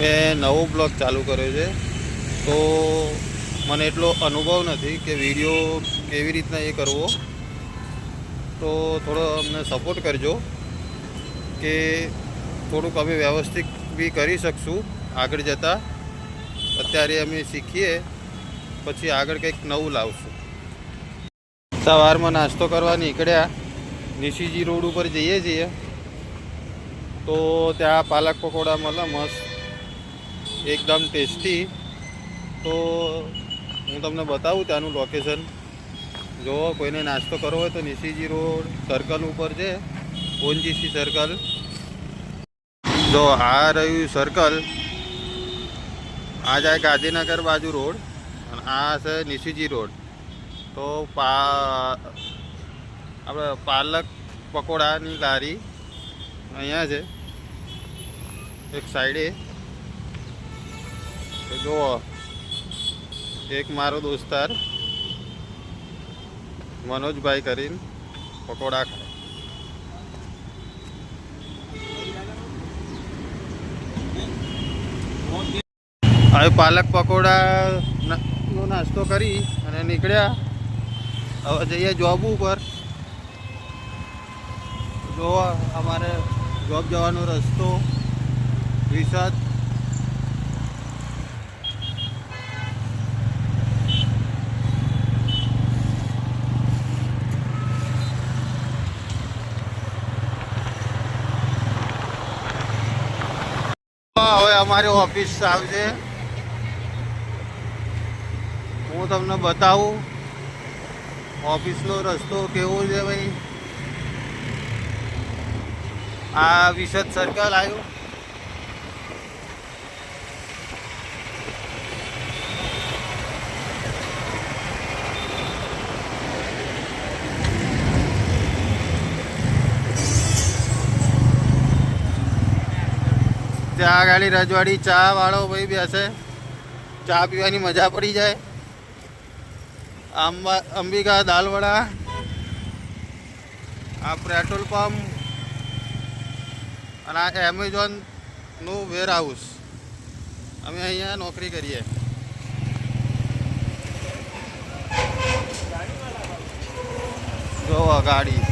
મેં નવો બ્લોગ ચાલુ કર્યો છે. તો મને એટલો અનુભવ નથી કે વીડિયો કેવી રીતના એ કરવો. તો થોડો અમને સપોર્ટ કરજો કે થોડુંક અમે વ્યવસ્થિત બી કરી શકશું આગળ જતાં. અત્યારે અમે શીખીએ, પછી આગળ કંઈક નવું લાવશું. સવારમાં નાસ્તો કરવા નીકળ્યા. નિશીજી રોડ ઉપર જઈએ છીએ. તો ત્યાં પાલક પકોડા મળે મસ્ત એકદમ ટેસ્ટી. તો હું તમને બતાવું ત્યાંનું લોકેશન જો કોઈને નાસ્તો કરવો હોય તો નિશીજી રોડ સર્કલ ઉપર છે, ઓનજીસી સર્કલ જો આ રહ્યું સર્કલ આ જાય ગાંધીનગર બાજુ રોડ અને આ છે નિશીજી રોડ. તો પા આપણે પાલક પકોડાની લારી અહીંયા છે, એક સાઈડે તો જુઓ, એક મારો દોસ્તાર, મનોજભાઈ કરીને પકોડા ખાય. હવે પાલક પકોડા નો નાસ્તો કરી અને નીકળ્યા. હવે જઈએ જોબ ઉપર. જો અમારે જોબ જવાનો રસ્તો વિસદ હવે અમારી ઓફિસ આવશે હું તમને બતાવું ઓફિસનો રસ્તો કેવો છે ભાઈ? આ વિશદ સર્કલ આવ્યું. ત્યાં ગાડી રજવાડી, ચા વાળો ભાઈ બેસે. ચા પીવાની મજા પડી જાય. આંબા, અંબિકા, દાલવડા. આ પેટ્રોલ પંપ અને આ એમેઝોનનું વેરહાઉસ અમે અહીંયા નોકરી કરીએ. જોવા ગાડી.